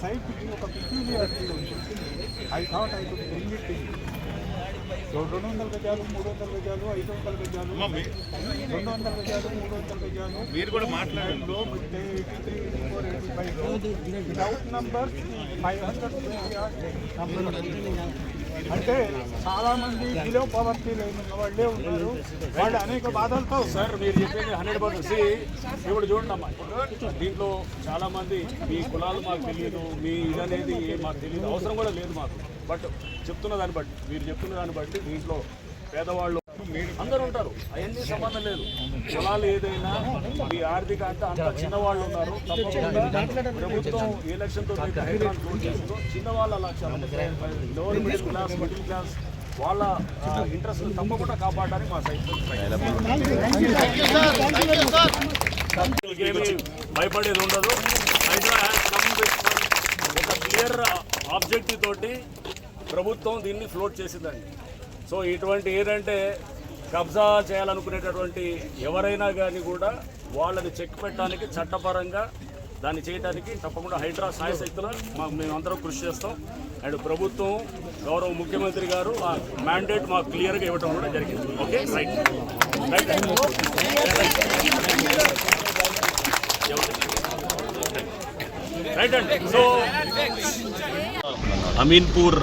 సైట్కి ఒక పిక్యూరియారిటీ ఉంది. I thought I could bring it రెండు వందల గజాలు మూడు వందల గజాలు ఐదు వందల గజాలు రెండు వందల గజాలు మూడు వందల గజాలు. మీరు కూడా మాట్లాడండి. వితౌట్ నంబర్ ఫైవ్ హండ్రెడ్ అంటే చాలా మంది బిలో పవర్టీ వాళ్ళే ఉన్నారు. వాళ్ళు అనేక బాధలతో సార్ మీరు చెప్పేది హండ్రెడ్ పర్సెంట్. ఇప్పుడు చూడండి దీంట్లో చాలా మంది మీ కులాలు మాకు తెలియదు మీ ఇది అనేది ఏం మాకు తెలియదు. అవసరం కూడా లేదు మాకు. బట్ చెప్తున్న దాన్ని బట్టి మీరు చెప్తున్న దాన్ని బట్టి దీంట్లో పేదవాళ్ళు అందరూ ఉంటారు అవన్నీ సంబంధం లేదు కులాలు ఏదైనా మీ ఆర్థిక అంత అంత చిన్నవాళ్ళు ఉన్నారు ప్రభుత్వం ఎలక్షన్తో అయితే హైదరాబాద్ క్లోజ్ చేసిందో చిన్నవాళ్ళ లక్ష్యాలు lower middle class middle class వాళ్ళ ఇంట్రెస్ట్ తప్పకుండా కాపాడడానికి మా సైట్ ఏమీ భయపడేది ఉండదు ఒక క్లియర్ ఆబ్జెక్టివ్ తోటి ప్రభుత్వం దీన్ని ఫ్లోట్ చేసిందండి సో ఇటువంటి ఏంటంటే కబ్జా చేయాలనుకునేటటువంటి ఎవరైనా కానీ కూడా వాళ్ళని చెక్ పెట్టడానికి చట్టపరంగా దాన్ని చేయడానికి తప్పకుండా హైడ్రా సాయశక్తులు మాకు మేమందరం కృషి చేస్తాం. అండ్ ప్రభుత్వం గౌరవ ముఖ్యమంత్రి గారు ఆ మ్యాండేట్ మాకు క్లియర్గా ఇవ్వడం కూడా జరిగింది. ఓకే? రైట్ రైట్ రైట్ అండి సో అమీన్పూర్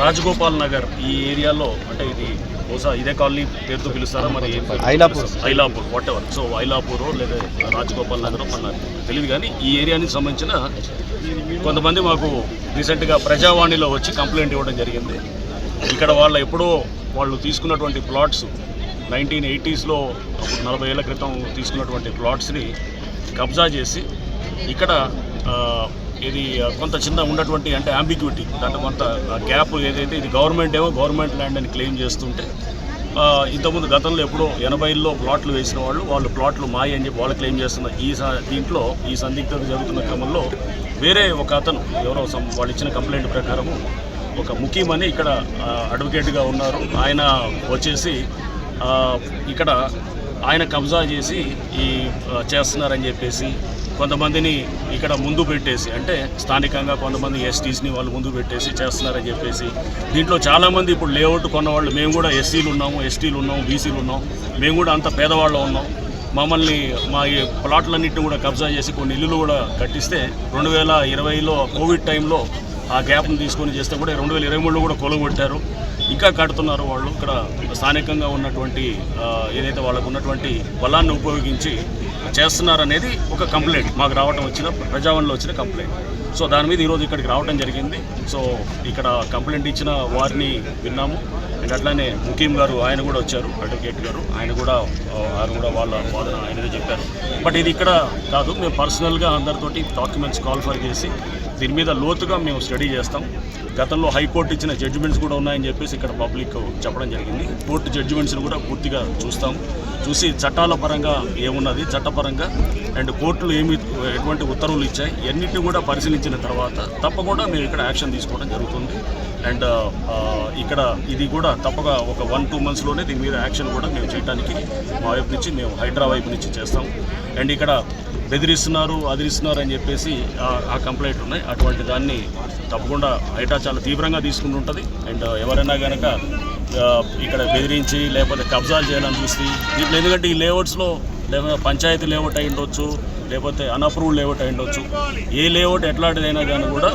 రాజగోపాల్ నగర్ ఈ ఏరియాలో అంటే ఇది బహుశా ఇదే కాలనీ పేరుతో పిలుస్తారా? మరి Ailapur. Ailapur whatever so Ailapur లేదా రాజగోపాల్ నగర్ మన తెలియదు కానీ ఈ ఎరియానికి సంబంధించిన కొంతమంది మాకు రీసెంట్గా ప్రజావాణిలో వచ్చి కంప్లైంట్ ఇవ్వడం జరిగింది. ఇక్కడ వాళ్ళ ఎప్పుడో వాళ్ళు తీసుకున్నటువంటి ప్లాట్స్ నైన్టీన్ ఎయిటీస్లో అప్పుడు నలభై ఏళ్ళ క్రితం తీసుకున్నటువంటి ప్లాట్స్ని కబ్జా చేసి ఇక్కడ ఇది కొంత చిన్న ఉన్నటువంటి అంటే అంబిగ్యూటీ దాంట్లో కొంత గ్యాప్ ఏదైతే ఇది గవర్నమెంట్ ఏమో గవర్నమెంట్ ల్యాండ్ అని క్లెయిమ్ చేస్తుంటే ఇంతకుముందు గతంలో ఎప్పుడో ఎనభైల్లో ప్లాట్లు వేసిన వాళ్ళు వాళ్ళు ప్లాట్లు మాయ అని చెప్పి వాళ్ళు క్లెయిమ్ చేస్తున్న ఈ స- దీంట్లో ఈ సందిగ్ధత జరుగుతున్న క్రమంలో వేరే ఒక అతను ఎవరో వాళ్ళు ఇచ్చిన కంప్లైంట్ ప్రకారము ఒక ముఖ్యమని ఇక్కడ అడ్వకేట్గా ఉన్నారు. ఆయన వచ్చేసి ఇక్కడ ఆయన కబ్జా చేసి ఈ చేస్తున్నారని చెప్పేసి కొంతమందిని ఇక్కడ ముందు పెట్టేసి అంటే స్థానికంగా కొంతమంది ఎస్టీస్ని వాళ్ళు ముందు పెట్టేసి చేస్తున్నారని చెప్పేసి దీంట్లో చాలామంది ఇప్పుడు లేఅవుట్ కొన్నవాళ్ళు మేము కూడా ఎస్సీలు ఉన్నాము ఎస్టీలు ఉన్నాము బీసీలు ఉన్నాం మేము కూడా అంత పేదవాళ్ళు ఉన్నాం. మమ్మల్ని మా ఈ ప్లాట్లన్నింటిని కూడా కబ్జా చేసి కొన్ని ఇల్లులు కూడా కట్టిస్తే రెండు వేల ఇరవైలో కోవిడ్ టైంలో ఆ గ్యాప్ని తీసుకొని చేస్తే కూడా రెండు వేల ఇరవై మూడులో కూడా కొలగొట్టారు ఇంకా కడుతున్నారు వాళ్ళు. ఇక్కడ స్థానికంగా ఉన్నటువంటి ఏదైతే వాళ్ళకు ఉన్నటువంటి బలాన్ని ఉపయోగించి చేస్తున్నారనేది ఒక కంప్లైంట్ మాకు రావడం వచ్చిన ప్రజావణిలో వచ్చిన కంప్లైంట్. సో దాని మీద ఈరోజు ఇక్కడికి రావడం జరిగింది. సో ఇక్కడ కంప్లైంట్ ఇచ్చిన వారిని విన్నాము. అండ్ అట్లానే ముఖీం గారు ఆయన కూడా వచ్చారు అడ్వకేట్ గారు. ఆయన కూడా ఆయన కూడా వాళ్ళ వాదన ఆయనదే చెప్పారు. బట్ ఇది ఇక్కడ కాదు మేము పర్సనల్గా అందరితోటి డాక్యుమెంట్స్ కాల్ఫర్ చేసి దీని మీద లోతుగా మేము స్టడీ చేస్తాం. గతంలో హైకోర్టు ఇచ్చిన జడ్జిమెంట్స్ కూడా ఉన్నాయని చెప్పేసి ఇక్కడ పబ్లిక్ చెప్పడం జరిగింది. కోర్టు జడ్జిమెంట్స్ని కూడా పూర్తిగా చూస్తాం. చూసి చట్టాల పరంగా ఏమున్నది చట్ట చట్టపరంగా అండ్ కోర్టులు ఏమి ఎటువంటి ఉత్తర్వులు ఇచ్చాయి ఇవన్నిటిని కూడా పరిశీలించిన తర్వాత తప్పకుండా మేము ఇక్కడ యాక్షన్ తీసుకోవడం జరుగుతుంది. అండ్ ఇక్కడ ఇది కూడా తప్పక ఒక వన్ టూ మంత్స్లోనే దీని మీద యాక్షన్ కూడా మేము చేయడానికి మా వైపు నుంచి మేము హైడ్రా వైపు నుంచి చేస్తాం. అండ్ ఇక్కడ బెదిరిస్తున్నారు అదిరిస్తున్నారు అని చెప్పేసి ఆ కంప్లైంట్ ఉన్నాయి. అటువంటి దాన్ని తప్పకుండా ఐటా చాలా తీవ్రంగా తీసుకుంటుంటుంది అండ్ ఎవరైనా కనుక ఇక్కడ బెదిరించి లేకపోతే కబ్జాలు చేయాలని చూసి దీంట్లో ఎందుకంటే ఈ లేఅవుట్స్లో లేకపోతే పంచాయతీ లేఅవుట్ అయి ఉండొచ్చు లేకపోతే అన్అప్రూవ్డ్ లేఅవుట్ అయి ఉండొచ్చు. ఏ లేఅవుట్ ఎట్లాంటిదైనా కానీ కూడా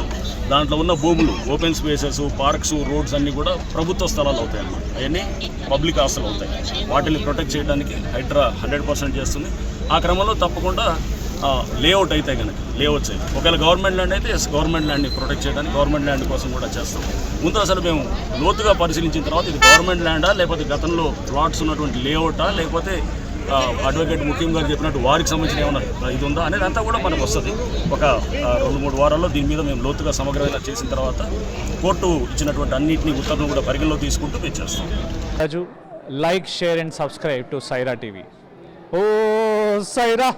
దాంట్లో ఉన్న భూములు ఓపెన్ స్పేసెస్ పార్క్స్ రోడ్స్ అన్నీ కూడా ప్రభుత్వ స్థలాలు అవుతాయి అన్నమాట. అవన్నీ పబ్లిక్ ఆస్తులు అవుతాయి. వాటిని ప్రొటెక్ట్ చేయడానికి హైడ్రా హండ్రెడ్ పర్సెంట్ చేస్తుంది. ఆ క్రమంలో తప్పకుండా లేఅవుట్ అయితే కనుక లేఅవుట్స్ అయితే ఒకవేళ గవర్నమెంట్ ల్యాండ్ అయితే ఎస్ గవర్నమెంట్ ల్యాండ్ని ప్రొటెక్ట్ చేయడానికి గవర్నమెంట్ ల్యాండ్ కోసం కూడా చేస్తాం. ముందు అసలు మేము లోతుగా పరిశీలించిన తర్వాత ఇది గవర్నమెంట్ ల్యాండా లేకపోతే గతంలో ప్లాట్స్ ఉన్నటువంటి లేఅవుటా లేకపోతే అడ్వకేట్ ముఖ్యం గారు చెప్పినట్టు వారికి సంబంధించిన ఏమన్నా ఇది ఉందా అనేది అంతా కూడా మనకు వస్తుంది. ఒక రెండు మూడు వారాల్లో దీని మీద మేము లోతుగా సమగ్రంగా చేసిన తర్వాత కోర్టు ఇచ్చినటువంటి అన్నింటినీ ఉత్తర్వులు కూడా పరిగణలో తీసుకుంటూ మేము చేస్తాం. Raju like share and subscribe to Saira TV oh Sye Raa